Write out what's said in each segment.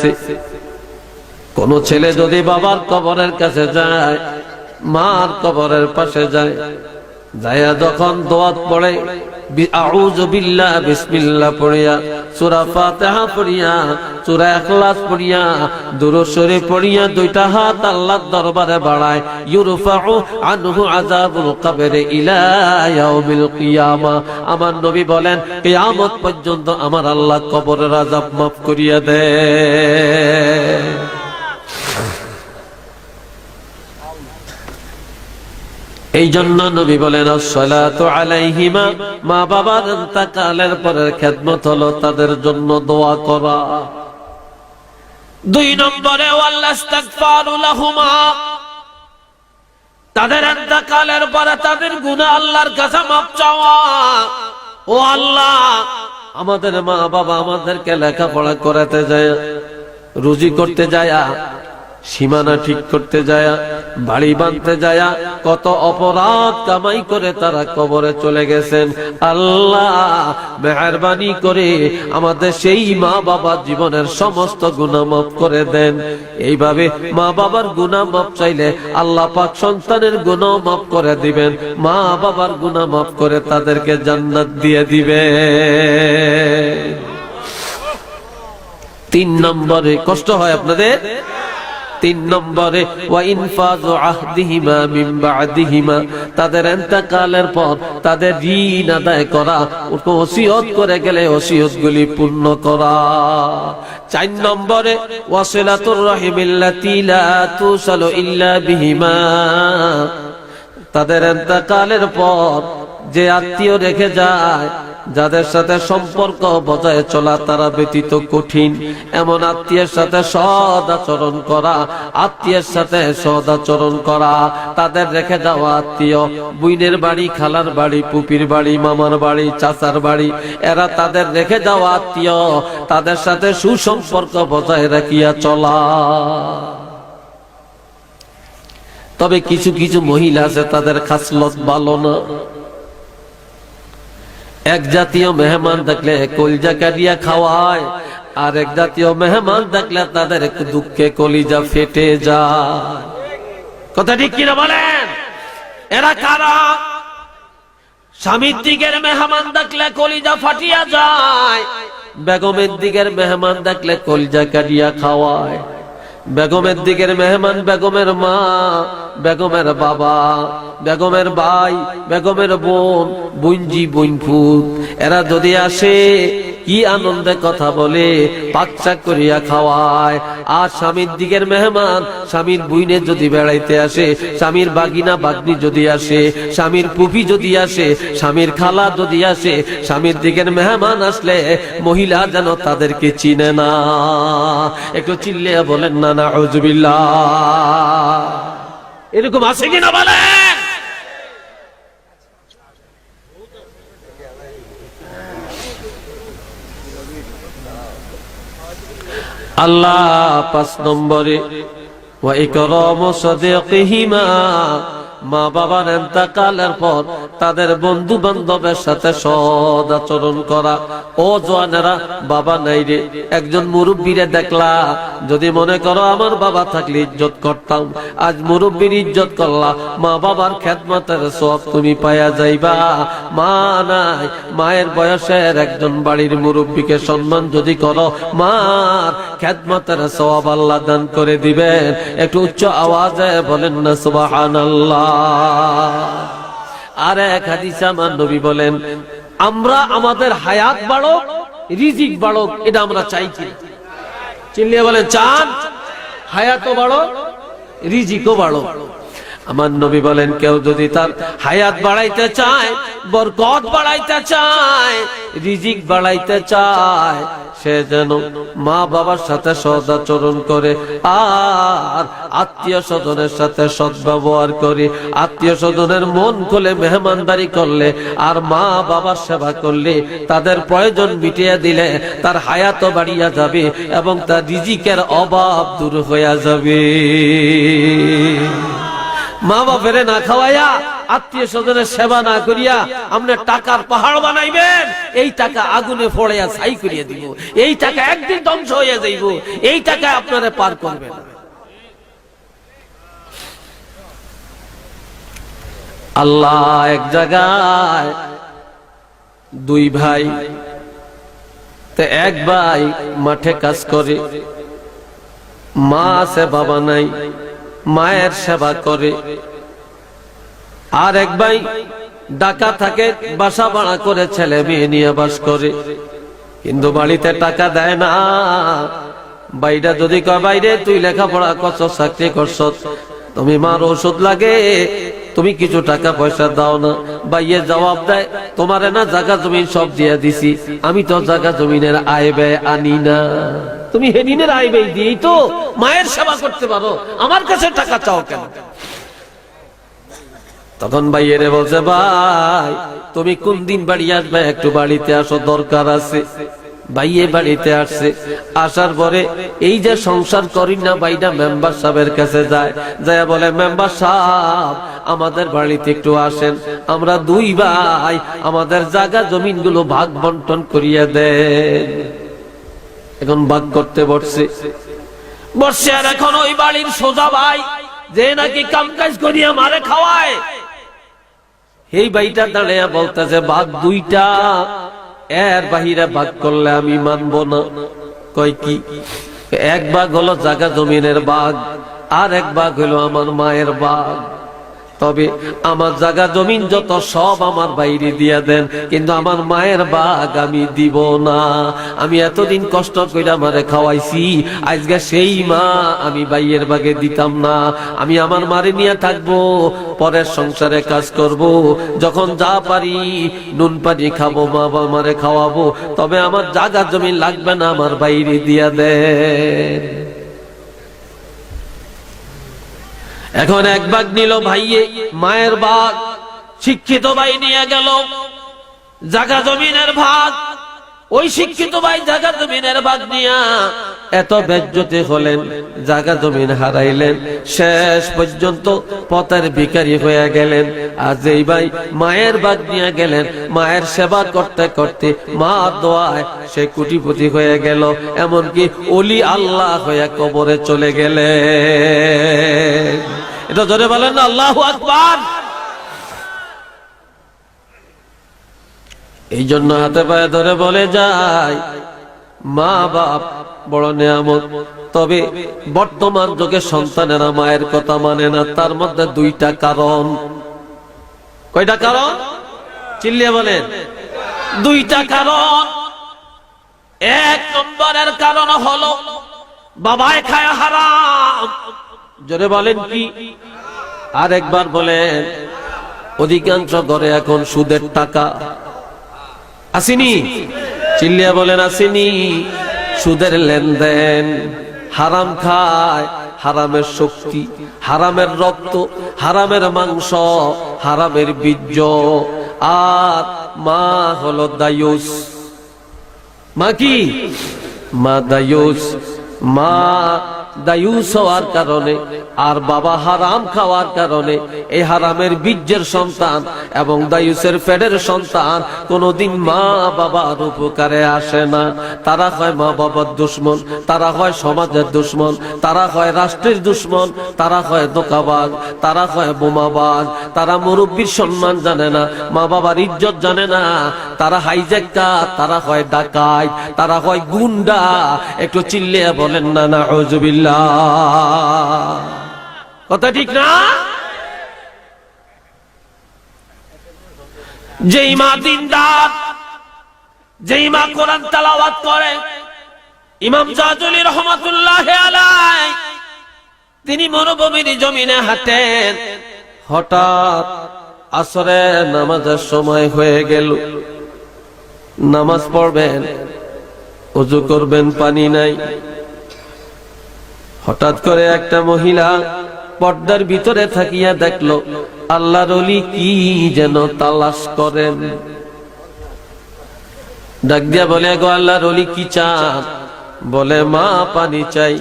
আছে কোন ছেলে যদি বাবার কবরের কাছে যায়, মার কবরের পাশে যায় যায়া যখন দোয়াত পড়ে আউযু বিল্লাহ, বিসমিল্লাহ পড়িয়া, সূরা ফাতিহা পড়িয়া, সূরা ইখলাস পড়িয়া, দুরূদ পড়িয়া দুইটা হাত আল্লাহর দরবারে বাড়ায়। ইউরফাউ আনহু আযাবুল কবরে ইলা ইয়াউমিল কিয়ামা। আমার নবী বলেন, কিয়ামত পর্যন্ত আমার আল্লাহ কবরের আযাব মাফ করিয়া দেয় এই জন্য নবী বলেন আলাইহিমা। মা বাবার ইন্তেকালের পরের খেদমত হলো তাদের জন্য দোয়া করা। দুই নম্বরে তাদের ইন্তেকালের পরে তাদের গুনাহ আল্লাহর কাছে মাপ চাওয়া। ও আল্লাহ, আমাদের মা বাবা আমাদেরকে লেখাপড়া করাতে যায়, রুজি করতে যায়। সীমানা ঠিক করতে যায়, বাড়ি বাঁধতে যায়, কত অপরাধ কামাই করে তারা কবরে চলে গেছেন। আল্লাহ মেহরবানি করে আমাদের সেই মা বাবা জীবনের সমস্ত মাফ করে দেন। এইভাবে মা বাবার মাফ চাইলে আল্লাহ পাক সন্তানের মাফ করে দিবেন। মা বাবার মাফ করে তাদেরকে জান্নাত দিয়ে দিবে তিন নম্বরে কষ্ট হয় আপনাদের? তিন নম্বরে তাদের ইন্তেকালের পর তাদের ঋণ আদায় করা, ওসিয়ত করে গেলে ওসিয়ত গুলি পূর্ণ করা। চার নম্বরে, ওয়াসিলাতুর রাহিমিল্লাতি লা তুসালু ইল্লা বিহিমা তাদের ইন্তেকালের পর যে আত্মীয় রেখে যায় যাদের সাথে সম্পর্ক বজায় চলা তারা ব্যতীত কঠিন। এমন আত্মীয়ের সাথে সদাচরণ করা, আত্মীয়ের সাথে সদাচরণ করা, তাদের রেখে যাওয়া আত্মীয়, বুইনের বাড়ি, খালার বাড়ি, পুপির বাড়ি, মামার বাড়ি, চাচার বাড়ি, এরা তাদের রেখে যাওয়া আত্মীয়, তাদের সাথে সুসম্পর্ক বজায় রাখিয়া চলা। তবে কিছু কিছু মহিলা আছে, তাদের খাসলত ভালো না। এক জাতীয় মেহমান দেখলে কলিজা কাটিয়া খাওয়ায়, আর এক জাতীয় মেহমান দেখলে তাদের দুঃখে কলিজা ফেটে যায়। কথা ঠিক কিনা বলেন? এরা কারা? স্বামীর দিকের মেহমান দেখলে কলিজা ফাটিয়া যায়, বেগমের দিকের মেহমান দেখলে কলিজা কাটিয়া খাওয়ায়। বেগমের দিকের মেহমান, বেগমের মা, বেগমের বাবা, বেগমের ভাই, বেগমের বোন, বুঞ্জি বুনফুত এরা যদি আসে কি আনন্দে কথা বলে পাচ্চা করিয়া খাওয়ায়। আর স্বামীর দিকের মেহমান, স্বামীর বুইনে যদি বেড়াইতে আসে, স্বামীর বাগিনা বাগনি যদি আসে, স্বামীর পুপি যদি আসে, স্বামীর খালা যদি আসে, স্বামীর দিকের মেহমান আসলে মহিলা যেন তাদেরকে চিনে না। একটু চিল্লিয়া বলেন, না না হজবিল্লা এরকম আছে কিনা বলেন? আল্লাহ পাঁচ নম্বরে ওয়া ইকরামু সাদিকিহিমা মা বাবার এন্তাকালের পর তাদের বন্ধু বান্ধবের সাথে সদ আচরণ করা। ও জোয়ানেরা, বাবা নাই রে, একজন মুরব্বীরে দেখলা। যদি মনে করো আমার বাবা থাকলে ইজ্জত করতাম, আজ মুরব্বীর ইজ্জত করলা। মা বাবার খেদমতের সব তুমি পায়া যাইবা। মা নাই, মায়ের বয়সের একজন বাড়ির মুরব্বীকে সম্মান যদি করো, মার খেদমতের সব আল্লাহ দান করে দিবেন। একটু উচ্চ আওয়াজে বলেন না, সুবহানাল্লাহ। আর এক হাদিসে আমার নবী বলেন, আমরা আমাদের হায়াত বাড়ক, রিজিক বাড়ক, এটা আমরা চাইছি চিল্লিয়ে বলেন, চান, হায়াতও বাড়ক, রিজিকও বাড়ক। আমার নবী বলেন, কেউ যদি তার হায়াত বাড়াইতে চায়, বরকত বাড়াইতে চায়, রিজিক বাড়াইতে চায়, সে যেন মা বাবার সাথে সদাচরণ করে, আর আত্মীয় স্বজনের সাথে সদ্ব্যবহার করে আত্মীয় স্বজনের মন খুলে মেহমানদারি করলে, আর মা বাবার সেবা করলে, তাদের প্রয়োজন মিটিয়ে দিলে, তার হায়াত বাড়িয়া যাবে এবং তার রিজিকের অভাব দূর হইয়া যাবে। মা বাপেরে না খাওয়াইয়া আত্মীয় স্বজনের সেবা না করিয়া আপনি টাকার পাহাড় বানাইবেন, এই টাকা আগুনে ফড়িয়া ছাই করিয়া দিব। এই টাকা একদিন ধ্বংস হইয়া যাইব, এই টাকা আপনারা পার করবেন আল্লাহ এক জায়গায় দুই ভাই এক ভাই মাঠে কাজ করে, মা আছে, বাবা নাই। মায়ের সেবা করে। আর এক ভাই ডাকা থাকে, বাসা ভাড়া করে ছেলে মেয়ে নিয়ে বাস করে। কিন্তু বাড়িতে টাকা দেয় না। বাইরা যদি কয় বাইরে তুই লেখাপড়া করছ, চাকরি করছ, তুমি মার ওষুধ লাগে, তুমি কিছু টাকা পয়সা দাও না। বাইয়ে জবাব দেয়, তোমার না জায়গা জমিন সব দিয়ে দিছি, আমি তো জায়গা জমিনের আয় ব্যয় আনি না। তুমি হেদিনের আয় ব্যয় দিয়েই তো মায়ের সেবা করতে পারো। আমার কাছে টাকা চাও কেন? তখন ভাইয়েরে বলছে, ভাই, তুমি কোন দিন বাড়ি আসবে? একটু বাড়িতে আসো, দরকার আছে। ভাইয়ে বাড়িতে আসছে। আসার পরে এই যে সংসার করি না বাইটা মেম্বার সাহেবের কাছে যায়। যায় বলে, মেম্বার সাহেব, আমাদের বাড়িতে একটু আসেন। আমরা দুই ভাই, আমাদের জায়গা জমিনগুলো ভাগ বন্টন করিয়ে দেন। এখন ভাগ করতে বসছে। বসছে আর এখন ওই বাড়ির সোজা ভাই, যে নাকি কাম কাজ করিয়া মারে খাওয়ায়। এই ভাইটা দাঁড়িয়ে বলতেছে, বাঘ দুইটা, এর বাহিরে ভাগ করলে আমি মানব না। কয় কি? এক বাঘ হলো জাগা জমিনের বাঘ, আর এক বাঘ হলো আমার মায়ের বাঘ। তবে আমার জায়গা জমিন যত সব আমার বাইরে দিয়ে দেন, কিন্তু আমার মায়ের বাঘ আমি দিব না। আমি এতদিন কষ্ট করে আমারে খাওয়াইছি, আজকে সেই মা আমি বাইয়ের বাগে দিতাম না। আমি আমার মারে নিয়ে থাকব, পরের সংসারে কাজ করব, যখন যা পারি নুন পানি খাব, মা মারে খাওয়াবো, তবে আমার জায়গা জমি লাগবে না আমার বাইরে দিয়া দেন। এখন এক বাঘ নিল ভাইয়ে, মায়ের বাঘ, শিক্ষিত ভাই নিয়ে গেল। জাগা জমিনের ভাগ, ওই শিক্ষিত ভাই জাগা জমিনের ভাগ নিয়া এত বেজ্জতে হলেন, জাগা জমিন হারাইলেন। শেষ পর্যন্ত পথের ভিকারি হয়ে গেলেন। আজ এই ভাই মায়ের বাগ নিয়ে গেলেন। মায়ের সেবা করতে করতে মা দোয়ায় সে কুটিপুটি হয়ে গেল। এমনকি অলি আল্লাহ হয়ে কবরে চলে গেলেন। এটা ধরে বলেন না, আল্লাহ আকবার। এই জন্য হাতে পায়ে ধরে বলে যায় মা বাপ, বড় নিয়ামত। তবে বর্তমান যুগে সন্তানেরা মায়ের কথা মানে না, তার মধ্যে দুইটা কারণ। কয়টা কারণ? চিল্লিয়ে বলেন। দুইটা কারণ। এক নম্বরের কারণ হলো, বাবায় খায় হারাম। জোরে বলেন কি? আর একবার বলেন, অধিকাংশ ঘরে এখন সুদের টাকা। আসিনি? চিল্লিয়া বলেন, আসিনি। সুদের লেনদেন হারাম খায়, হারামের শক্তি, হারামের রক্ত, হারামের মাংস, হারামের বীর্য। আর মা হলো দায়ুস। মা কি? মা দায়ুস। মা দায়ুস হওয়ার কারণে, আর বাবা হারাম খাওয়ার কারণে এই হারামের বীর্যের সন্তান এবং দায়ুসের ফেডের সন্তান কোনদিন মা বাবার উপকারে আসে না। তারা হয় মা বাবার দুশ্মন, তারা হয় সমাজের দুশ্মন, তারা হয় রাষ্ট্রের দুশ্মন, তারা হয় দোকাবাগ তারা হয় বোমাবাজ, তারা মুরব্বীর সম্মান জানে না, মা বাবার ইজ্জত জানে না। তারা হাইজ্যাক্কা তারা হয় ডাকাই তারা হয় গুন্ডা, একটু চিল্লিয়া বলেন না না হজবিল্লা কথা ঠিক না? যেই মা দিনদার, যেই মা কোরআন তালাওয়াত করে, ইমাম জাজুলি রহমাতুল্লাহ তিনি মরুভূমির জমিনে হাঁটেন। হঠাৎ আসরে নামাজের সময় হয়ে গেল। নামাজ পড়বেন, উজু করবেন, পানি নাই। হঠাৎ করে একটা মহিলা পর্দার ভিতরে থাকিয়া দেখল, আল্লাহর অলি কি যেন তালাশ করেন। ডাক দিয়া বলে, গো আল্লাহর অলি কি চান? বলে, মা, পানি চাই।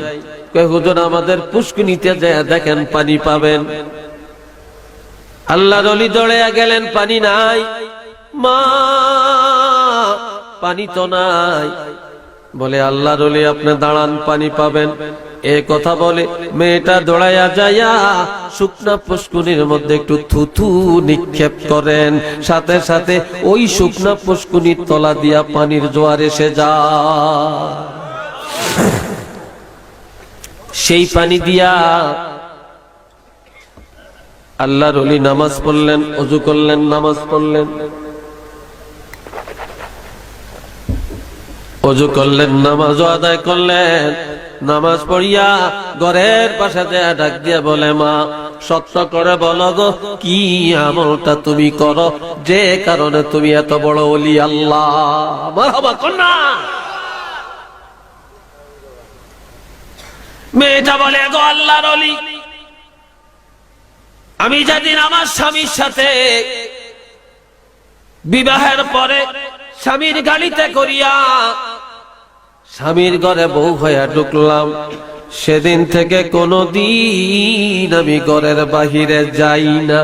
হুজুর, আমাদের পুষ্কুনিতে যায় দেখেন, পানি পাবেন। আল্লাহ রলি দৌড়ে গেলেন, পানি নাই। মা, পানি তো নাই। বলে আল্লাহ রলি আপনি দাঁড়ান, পানি পাবেন। এ কথা বলে মেয়েটা দৌড়াইয়া যাইয়া শুকনা পুষ্কুনির মধ্যে একটু থুথু নিক্ষেপ করেন। সাথে সাথে ওই শুকনা পুষ্কুনির তলা দিয়া পানির জোয়ার এসে যায়। সেই পানি দিয়া আল্লাহর অলি নামাজ পড়লেন, অজু করলেন, নামাজ পড়লেন। অজু করলেন, নামাজও আদায় করলেন। নামাজ পড়িয়া ঘরের পাশে ডাক দিয়ে বলে, মা, সত্য করে বলো গো, কি আমলটা তুমি করো? যে কারণে তুমি এত বড় অলি আল্লাহ। কন্যা। মেয়েটা বলে, গো আল্লাহর অলি আমি যেদিন আমার স্বামীর সাথে বিবাহের পরে স্বামীর গাড়িতে করিয়া স্বামীর ঘরে বউ হইয়া ঢুকলাম। সেদিন থেকে কোনো দিন আমি ঘরের বাহিরে যাই না।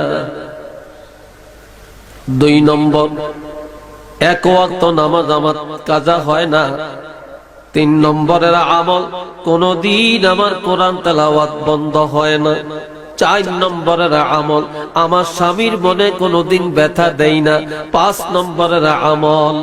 দুই নম্বর, এক ওয়াক্ত নামাজ আমার কাজা হয় না। তিন নম্বরের আমল, কোনদিন আমার কোরআন তেলাওয়াত বন্ধ হয় না। চার নম্বরের আমল, আমার স্বামীর মনে কোনোদিন ব্যথা দেই না। পাঁচ নম্বরের আমল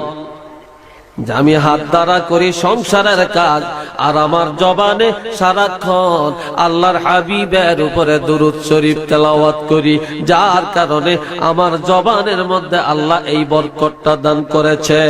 আমি হাত দ্বারা করি সংসারের কাজ, আর আমার জবানে সারাক্ষণ আল্লাহর হাবিবের উপরে দুরুদ শরীফ তেলাওয়াত করি, যার কারণে আমার জবানের মধ্যে আল্লাহ এই বরকতটা দান করেছে।